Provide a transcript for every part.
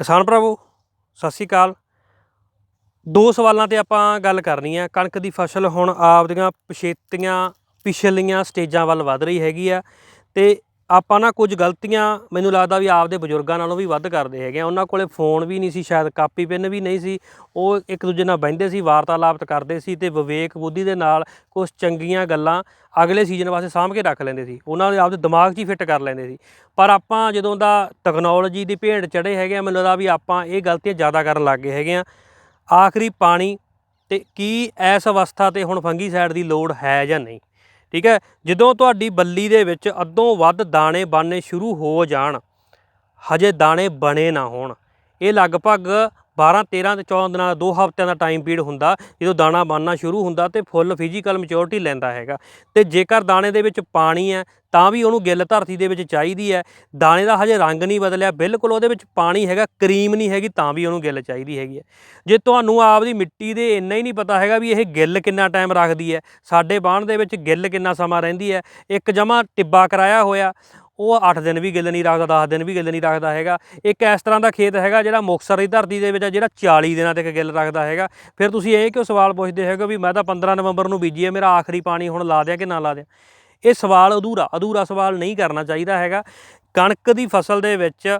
ਕਿਸਾਨ ਭਰਾਵੋ, ਸਤਿ ਸ਼੍ਰੀ ਅਕਾਲ। ਦੋ ਸਵਾਲਾਂ ਤੇ ਆਪਾਂ ਗੱਲ ਕਰਨੀ ਹੈ ਕਣਕ ਦੀ ਫਸਲ ਹੁਣ ਆਪਦੀਆਂ ਪਛੇਤੀਆਂ, ਪਿਛਲੀਆਂ ਸਟੇਜਾਂ ਵੱਲ ਵੱਧ ਰਹੀ ਹੈਗੀ ਆ ਤੇ ਆਪਾਂ ਨਾ ਕੁਝ ਗਲਤੀਆਂ ਮੈਨੂੰ ਲੱਗਦਾ ਵੀ ਆਪਦੇ ਬਜ਼ੁਰਗਾਂ ਨਾਲੋਂ ਵੀ ਵੱਧ ਕਰਦੇ ਹੈਗੇ ਆ। ਉਹਨਾਂ ਕੋਲੇ ਫੋਨ ਵੀ ਨਹੀਂ ਸੀ, ਸ਼ਾਇਦ ਕਾਪੀ ਪਿੰਨ ਵੀ ਨਹੀਂ ਸੀ। ਉਹ ਇੱਕ ਦੂਜੇ ਨਾਲ ਬਹਿੰਦੇ ਸੀ, ਵਾਰਤਾਲਾਪ ਕਰਦੇ ਸੀ ਤੇ ਵਿਵੇਕ ਬੁੱਧੀ ਦੇ ਨਾਲ ਕੁਝ ਚੰਗੀਆਂ ਗੱਲਾਂ ਅਗਲੇ ਸੀਜ਼ਨ ਵਾਸਤੇ ਸਾਂਭ ਕੇ ਰੱਖ ਲੈਂਦੇ ਸੀ। ਉਹਨਾਂ ਦੇ ਆਪਦੇ ਦਿਮਾਗ 'ਚ ਹੀ ਫਿੱਟ ਕਰ ਲੈਂਦੇ ਸੀ। ਪਰ ਆਪਾਂ ਜਦੋਂ ਦਾ ਟੈਕਨੋਲੋਜੀ ਦੀ ਭੇਂਟ ਚੜੇ ਹੈਗੇ ਆ, ਮੈਨੂੰ ਲੱਗਦਾ ਵੀ ਆਪਾਂ ਇਹ ਗਲਤੀਆਂ ਜ਼ਿਆਦਾ ਕਰਨ ਲੱਗ ਗਏ ਹੈਗੇ ਆ। ਆਖਰੀ ਪਾਣੀ ਤੇ ਕੀ ਇਸ ਅਵਸਥਾ ਤੇ ਹੁਣ ਫੰਗੀਸਾਈਡ ਦੀ ਲੋੜ ਹੈ ਜਾਂ ਨਹੀਂ? ਠੀਕ ਹੈ? ਜਦੋਂ ਤੁਹਾਡੀ ਬੱਲੀ ਦੇ ਵਿੱਚ ਅੱਧੋਂ ਵੱਧ ਦਾਣੇ ਬਣਨੇ ਸ਼ੁਰੂ ਹੋ ਜਾਣ, ਹਜੇ ਦਾਣੇ ਬਣੇ ਨਾ ਹੋਣ, ਇਹ ਲਗਭਗ 12 13 ਤੇ 14 ਦਿਨਾਂ ਦਾ 2 ਹਫ਼ਤਿਆਂ ਦਾ ਟਾਈਮ ਪੀਰੀਅਡ ਹੁੰਦਾ, ਜਦੋਂ ਦਾਣਾ ਬਣਨਾ ਸ਼ੁਰੂ ਹੁੰਦਾ ਤੇ ਫੁੱਲ ਫਿਜ਼ੀਕਲ ਮੈਚੁਰਿਟੀ ਲੈਂਦਾ ਹੈਗਾ। ਤੇ ਜੇਕਰ ਦਾਣੇ ਦੇ ਵਿੱਚ ਪਾਣੀ ਹੈ, ਤਾਂ ਵੀ ਉਹਨੂੰ ਗਿੱਲ ਧਰਤੀ ਦੇ ਵਿੱਚ ਚਾਹੀਦੀ ਹੈ। ਦਾਣੇ ਦਾ ਹਜੇ ਰੰਗ ਨਹੀਂ ਬਦਲਿਆ, ਬਿਲਕੁਲ ਉਹਦੇ ਵਿੱਚ ਪਾਣੀ ਹੈਗਾ, ਕਰੀਮ ਨਹੀਂ ਹੈਗੀ, ਤਾਂ ਵੀ ਉਹਨੂੰ ਗਿੱਲ ਚਾਹੀਦੀ ਹੈਗੀ ਹੈ। ਜੇ ਤੁਹਾਨੂੰ ਆਪਦੀ ਮਿੱਟੀ ਦੇ ਇੰਨਾ ਹੀ ਨਹੀਂ ਪਤਾ ਹੈਗਾ ਵੀ ਇਹ ਗਿੱਲ ਕਿੰਨਾ ਟਾਈਮ ਰੱਖਦੀ ਹੈ, ਸਾਡੇ ਬਾਣ ਦੇ ਵਿੱਚ ਗਿੱਲ ਕਿੰਨਾ ਸਮਾਂ ਰਹਿੰਦੀ ਹੈ, ਇੱਕ ਜਮਾ ਟਿੱਬਾ ਕਰਾਇਆ ਹੋਇਆ ਉਹ 8 ਦਿਨ ਵੀ ਗਿੱਲ ਨਹੀਂ ਰੱਖਦਾ 10 ਦਿਨ ਵੀ ਗਿੱਲ ਨਹੀਂ ਰੱਖਦਾ ਹੈਗਾ। ਇੱਕ ਇਸ ਤਰ੍ਹਾਂ ਦਾ ਖੇਤ ਹੈਗਾ ਜਿਹੜਾ ਮੁਕਤਸਰ ਦੀ ਧਰਤੀ ਦੇ ਵਿੱਚ ਜਿਹੜਾ 40 ਦਿਨਾਂ ਤੱਕ ਗਿੱਲ ਰੱਖਦਾ ਹੈਗਾ। ਫਿਰ ਤੁਸੀਂ ਇਹ ਕਿਉਂ ਸਵਾਲ ਪੁੱਛਦੇ ਹੈਗੇ ਵੀ ਮੈਂ ਤਾਂ 15 ਨਵੰਬਰ ਨੂੰ ਬੀਜੀ ਹੈ ਮੇਰਾ ਆਖਰੀ ਪਾਣੀ ਹੁਣ ਲਾ ਦਿਆਂ ਕਿ ਨਾ ਲਾ ਦਿਆਂ? ਇਹ ਸਵਾਲ ਅਧੂਰਾ ਅਧੂਰਾ ਸਵਾਲ ਨਹੀਂ ਕਰਨਾ ਚਾਹੀਦਾ ਹੈਗਾ। ਕਣਕ ਦੀ ਫਸਲ ਦੇ ਵਿੱਚ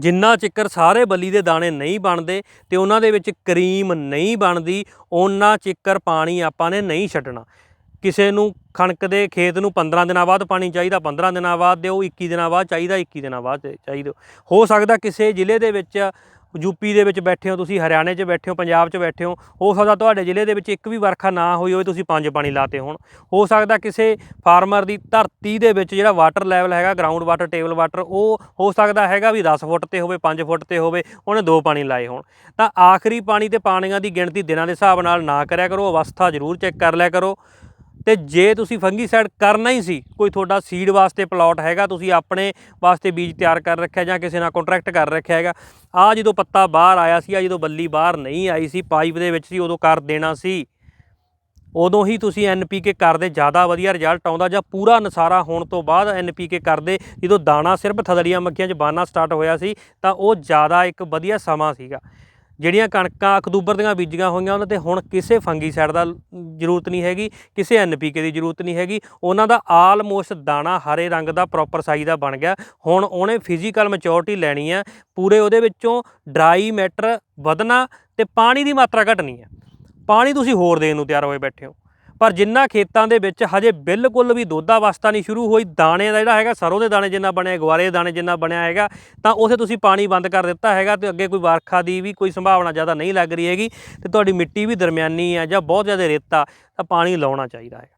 ਜਿੰਨਾ ਚਿੱਕਰ ਸਾਰੇ ਬੱਲੀ ਦੇ ਦਾਣੇ ਨਹੀਂ ਬਣਦੇ ਤੇ ਉਹਨਾਂ ਦੇ ਵਿੱਚ ਕਰੀਮ ਨਹੀਂ ਬਣਦੀ ਉਹਨਾਂ ਚਿੱਕਰ ਪਾਣੀ ਆਪਾਂ ਨੇ ਨਹੀਂ ਛੱਡਣਾ। ਕਿਸੇ ਨੂੰ ਕਣਕ ਦੇ ਖੇਤ ਨੂੰ 15 ਦਿਨਾਂ ਬਾਅਦ ਪਾਣੀ ਚਾਹੀਦਾ 15 ਦਿਨਾਂ ਬਾਅਦ ਦਿਓ 21 ਦਿਨਾਂ ਬਾਅਦ ਚਾਹੀਦਾ 21 ਦਿਨਾਂ ਬਾਅਦ ਚਾਹੀ- ਚਾਹੀਦਾ। ਹੋ ਸਕਦਾ ਕਿਸੇ ਜ਼ਿਲ੍ਹੇ ਦੇ ਵਿੱਚ ਯੂਪੀ ਦੇ ਵਿੱਚ ਬੈਠੇ ਹੋ ਤੁਸੀਂ, ਹਰਿਆਣੇ 'ਚ ਬੈਠੇ ਹੋ, ਪੰਜਾਬ 'ਚ ਬੈਠੇ ਹੋ ਹੋ ਸਕਦਾ ਤੁਹਾਡੇ ਜ਼ਿਲ੍ਹੇ ਦੇ ਵਿੱਚ ਇੱਕ ਵੀ ਵਰਖਾ ਨਾ ਹੋਈ ਹੋਵੇ, ਤੁਸੀਂ ਪੰਜ ਪਾਣੀ ਲਾਤੇ ਹੋਣ। ਹੋ ਸਕਦਾ ਕਿਸੇ ਫਾਰਮਰ ਦੀ ਧਰਤੀ ਦੇ ਵਿੱਚ ਜਿਹੜਾ ਵਾਟਰ ਲੈਵਲ ਹੈਗਾ ਗਰਾਊਂਡ ਵਾਟਰ ਟੇਬਲ ਵਾਟਰ ਉਹ ਹੋ ਸਕਦਾ ਹੈਗਾ ਵੀ 10 ਫੁੱਟ ਤੇ ਹੋਵੇ 5 ਫੁੱਟ ਤੇ ਹੋਵੇ, ਉਹਨੇ ਦੋ ਪਾਣੀ ਲਾਏ ਹੋਣ। ਤਾਂ ਆਖਰੀ ਪਾਣੀ ਤੇ ਪਾਣੀਆਂ ਦੀ ਗਿਣਤੀ ਦਿਨਾਂ ਦੇ ਹਿਸਾਬ ਨਾਲ ਨਾ ਕਰਿਆ ਕਰੋ, ਅਵਸਥਾ ਜ਼ਰੂਰ ਚੈੱਕ ਕਰ ਲਿਆ ਕਰੋ। ਤੇ ਜੇ ਤੁਸੀਂ ਫੰਗੀਸਾਈਡ ਕਰਨਾ ਹੀ ਸੀ, ਕੋਈ ਤੁਹਾਡਾ ਸੀਡ ਵਾਸਤੇ ਪਲਾਟ ਹੈਗਾ, ਤੁਸੀਂ ਆਪਣੇ ਵਾਸਤੇ ਬੀਜ ਤਿਆਰ ਕਰ ਰੱਖਿਆ ਜਾਂ ਕਿਸੇ ਨਾਲ ਕੰਟਰੈਕਟ ਕਰ ਰੱਖਿਆ ਹੈਗਾ ਆ ਜਦੋਂ ਪੱਤਾ ਬਾਹਰ ਆਇਆ ਸੀ ਆ ਜਦੋਂ ਬੱਲੀ ਬਾਹਰ ਨਹੀਂ ਆਈ ਸੀ, ਪਾਈਪ ਦੇ ਵਿੱਚ ਸੀ, ਉਦੋਂ ਕਰ ਦੇਣਾ ਸੀ। ਉਦੋਂ ਹੀ ਤੁਸੀਂ ਐਨਪੀਕੇ ਕਰਦੇ, ਜ਼ਿਆਦਾ ਵਧੀਆ ਰਿਜ਼ਲਟ ਆਉਂਦਾ ਜਾਂ ਪੂਰਾ ਨਸਾਰਾ ਹੋਣ ਤੋਂ ਬਾਅਦ ਐਨਪੀਕੇ ਕਰਦੇ, ਜਦੋਂ ਦਾਣਾ ਸਿਰਫ ਥਦੜੀਆਂ ਮੱਖੀਆਂ 'ਚ ਬਾਨਾ ਸਟਾਰਟ ਹੋਇਆ ਸੀ, ਤਾਂ ਉਹ ਜ਼ਿਆਦਾ ਇੱਕ ਵਧੀਆ ਸਮਾਂ ਸੀਗਾ। ਜਿਹੜੀਆਂ ਕਣਕਾਂ ਅਕਤੂਬਰ ਦੀਆਂ ਬੀਜੀਆਂ ਹੋਈਆਂ ਉਹਨਾਂ ਤੇ ਹੁਣ ਕਿਸੇ ਫੰਗੀਸਾਈਡ ਦਾ ਜ਼ਰੂਰਤ ਨਹੀਂ ਹੈਗੀ, ਕਿਸੇ ਐਨਪੀਕੇ ਦੀ ਜ਼ਰੂਰਤ ਨਹੀਂ ਹੈਗੀ। ਉਹਨਾਂ ਦਾ ਆਲਮੋਸਟ ਦਾਣਾ ਹਰੇ ਰੰਗ ਦਾ ਪ੍ਰੋਪਰ ਸਾਈਜ਼ ਦਾ ਬਣ ਗਿਆ। ਹੁਣ ਉਹਨੇ ਫਿਜ਼ੀਕਲ ਮੈਚੁਰਿਟੀ ਲੈਣੀ ਹੈ ਪੂਰੇ ਉਹਦੇ ਵਿੱਚੋਂ ਡਰਾਈ ਮੈਟਰ ਵਧਣਾ ਤੇ ਪਾਣੀ ਦੀ ਮਾਤਰਾ ਘਟਣੀ ਹੈ ਪਾਣੀ ਤੁਸੀਂ ਹੋਰ ਦੇਣ ਨੂੰ ਤਿਆਰ ਹੋਏ ਬੈਠੇ ਹੋ। ਪਰ ਜਿੰਨਾ ਖੇਤਾਂ ਦੇ ਵਿੱਚ ਹਜੇ ਬਿਲਕੁਲ ਵੀ ਦੁੱਧ ਅਵਸਥਾ ਨਹੀਂ ਸ਼ੁਰੂ ਹੋਈ, ਦਾਣੇ ਦਾ ਜਿਹੜਾ ਹੈਗਾ, ਸਰੋਂ ਦੇ ਦਾਣੇ ਜਿੰਨਾ ਬਣਿਆ, ਗਵਾਰੇ ਦੇ ਦਾਣੇ ਜਿੰਨਾ ਬਣਿਆ ਹੈਗਾ, ਤਾਂ ਉਥੇ ਤੁਸੀਂ ਪਾਣੀ ਬੰਦ ਕਰ ਦਿੱਤਾ ਹੈਗਾ ਤੇ ਅੱਗੇ ਕੋਈ ਵਰਖਾ ਦੀ ਵੀ ਕੋਈ ਸੰਭਾਵਨਾ ਜ਼ਿਆਦਾ ਨਹੀਂ ਲੱਗ ਰਹੀ ਹੈਗੀ ਤੇ ਤੁਹਾਡੀ ਮਿੱਟੀ ਵੀ ਦਰਮਿਆਨੀ ਹੈ ਜਾਂ ਬਹੁਤ ਜ਼ਿਆਦਾ ਰੇਤਾ, ਤਾਂ ਪਾਣੀ ਲਾਉਣਾ ਚਾਹੀਦਾ ਹੈ।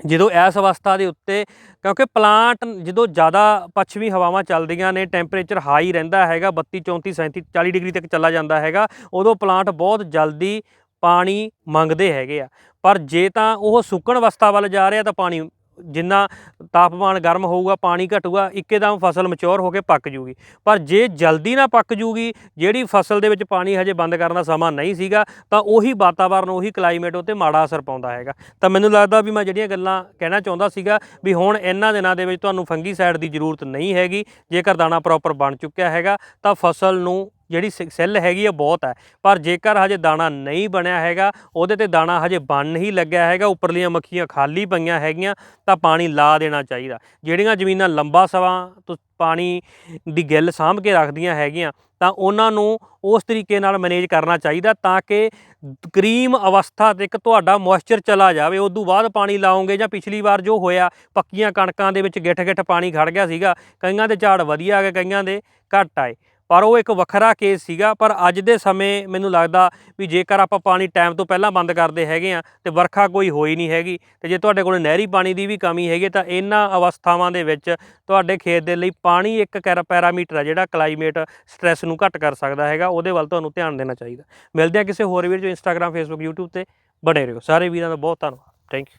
ਜਦੋਂ ਇਸ ਅਵਸਥਾ ਦੇ ਉੱਤੇ, ਕਿਉਂਕਿ ਪਲਾਂਟ ਜਦੋਂ ਜ਼ਿਆਦਾ ਪੱਛਮੀ ਹਵਾਵਾਂ ਚੱਲਦੀਆਂ ਨੇ, ਟੈਂਪਰੇਚਰ ਹਾਈ ਰਹਿੰਦਾ ਹੈਗਾ 32 34 37 40 ਡਿਗਰੀ ਤੱਕ ਚੱਲਾ ਜਾਂਦਾ ਹੈਗਾ, ਉਦੋਂ ਪਲਾਂਟ ਬਹੁਤ ਜਲਦੀ ਪਾਣੀ ਮੰਗਦੇ ਹੈਗੇ ਆ। ਪਰ ਜੇ ਤਾਂ ਉਹ ਸੁੱਕਣ ਅਵਸਥਾ ਵੱਲ ਜਾ ਰਿਹਾ ਤਾਂ ਪਾਣੀ ਜਿੰਨਾ ਤਾਪਮਾਨ ਗਰਮ ਹੋਊਗਾ, ਪਾਣੀ ਘਟੂਗਾ, ਇੱਕੇਦਮ ਫਸਲ ਮਚੌਰ ਹੋ ਕੇ ਪੱਕ ਜੂਗੀ। ਪਰ ਜੇ ਜਲਦੀ ਨਾ ਪੱਕ ਜੂਗੀ, ਜਿਹੜੀ ਫਸਲ ਦੇ ਵਿੱਚ ਪਾਣੀ ਹਜੇ ਬੰਦ ਕਰਨ ਦਾ ਸਮਾਂ ਨਹੀਂ ਸੀਗਾ, ਤਾਂ ਉਹੀ ਵਾਤਾਵਰਨ, ਉਹੀ ਕਲਾਈਮੇਟ ਉੱਤੇ ਮਾੜਾ ਅਸਰ ਪਾਉਂਦਾ ਹੈਗਾ। ਤਾਂ ਮੈਨੂੰ ਲੱਗਦਾ ਵੀ ਮੈਂ ਜਿਹੜੀਆਂ ਗੱਲਾਂ ਕਹਿਣਾ ਚਾਹੁੰਦਾ ਸੀਗਾ ਵੀ ਹੁਣ ਇਹਨਾਂ ਦਿਨਾਂ ਦੇ ਵਿੱਚ ਤੁਹਾਨੂੰ ਫੰਗੀਸਾਈਡ ਦੀ ਜ਼ਰੂਰਤ ਨਹੀਂ ਹੈਗੀ, ਜੇਕਰ ਦਾਣਾ ਪ੍ਰੋਪਰ ਬਣ ਚੁੱਕਿਆ ਹੈਗਾ, ਤਾਂ ਫਸਲ ਨੂੰ ਜਿਹੜੀ ਸ- ਸੈੱਲ ਹੈਗੀ ਆ ਬਹੁਤ ਹੈ ਪਰ ਜੇਕਰ ਹਜੇ ਦਾਣਾ ਨਹੀਂ ਬਣਿਆ ਹੈਗਾ, ਉਹਦੇ ਤੇ ਦਾਣਾ ਹਜੇ ਬਣ ਹੀ ਲੱਗਿਆ ਹੈਗਾ, ਉੱਪਰਲੀਆਂ ਮੱਖੀਆਂ ਖਾਲੀ ਪਈਆਂ ਹੈਗੀਆਂ, ਤਾਂ ਪਾਣੀ ਲਾ ਦੇਣਾ ਚਾਹੀਦਾ। ਜਿਹੜੀਆਂ ਜ਼ਮੀਨਾਂ ਲੰਬਾ ਸਮਾਂ ਤੋਂ, ਪਾਣੀ ਦੀ ਗਿੱਲ ਸਾਂਭ ਕੇ ਰੱਖਦੀਆਂ ਹੈਗੀਆਂ, ਤਾਂ ਉਹਨਾਂ ਨੂੰ ਉਸ ਤਰੀਕੇ ਨਾਲ ਮੈਨੇਜ ਕਰਨਾ ਚਾਹੀਦਾ ਤਾਂ ਕਿ ਕਰੀਮ ਅਵਸਥਾ ਤੱਕ ਤੁਹਾਡਾ ਮੋਇਸਚਰ ਚਲਾ ਜਾਵੇ। ਉਦੋਂ ਬਾਅਦ ਪਾਣੀ ਲਾਉਂਗੇ ਜਾਂ ਪਿਛਲੀ ਵਾਰ ਜੋ ਹੋਇਆ, ਪੱਕੀਆਂ ਕਣਕਾਂ ਦੇ ਵਿੱਚ ਗਿੱਠ ਗਿੱਠ ਪਾਣੀ ਖੜ ਗਿਆ ਸੀਗਾ, ਕਈਆਂ ਦੇ ਝਾੜ ਵਧੀਆ ਆ ਗਏ, ਕਈਆਂ ਦੇ ਘੱਟ ਆਏ। ਪਰ ਉਹ ਇੱਕ ਵੱਖਰਾ ਕੇਸ ਸੀਗਾ, ਪਰ ਅੱਜ ਦੇ ਸਮੇਂ ਮੈਨੂੰ ਲੱਗਦਾ ਵੀ ਜੇਕਰ ਆਪਾਂ ਪਾਣੀ ਟਾਈਮ ਤੋਂ ਪਹਿਲਾਂ ਬੰਦ ਕਰਦੇ ਹੈਗੇ ਆ ਤੇ ਵਰਖਾ ਕੋਈ ਹੋਈ ਨਹੀਂ ਹੈਗੀ, ਤੇ ਜੇ ਤੁਹਾਡੇ ਕੋਲ ਨਹਿਰੀ ਪਾਣੀ ਦੀ ਵੀ ਕਮੀ ਹੈਗੀ ਤਾਂ ਇਹਨਾਂ ਅਵਸਥਾਵਾਂ ਦੇ ਵਿੱਚ ਤੁਹਾਡੇ ਖੇਤ ਦੇ ਲਈ ਪਾਣੀ ਇੱਕ ਕੈਰਾ ਪੈਰਾਮੀਟਰ ਹੈ ਜਿਹੜਾ ਕਲਾਈਮੇਟ ਸਟ੍ਰੈਸ ਨੂੰ ਘੱਟ ਕਰ ਸਕਦਾ ਹੈਗਾ, ਉਹਦੇ ਵੱਲ ਤੁਹਾਨੂੰ ਧਿਆਨ ਦੇਣਾ ਚਾਹੀਦਾ। ਮਿਲਦੇ ਆ ਕਿਸੇ ਹੋਰ ਵੀਡੀਓ 'ਚ ਇੰਸਟਾਗ੍ਰam ਫੇਸਬੁੱਕ YouTube ਤੇ। ਬਣੇ ਰਹੋ। ਸਾਰੇ ਵੀਰਾਂ ਦਾ ਬਹੁਤ ਧੰਨਵਾਦ। Thank you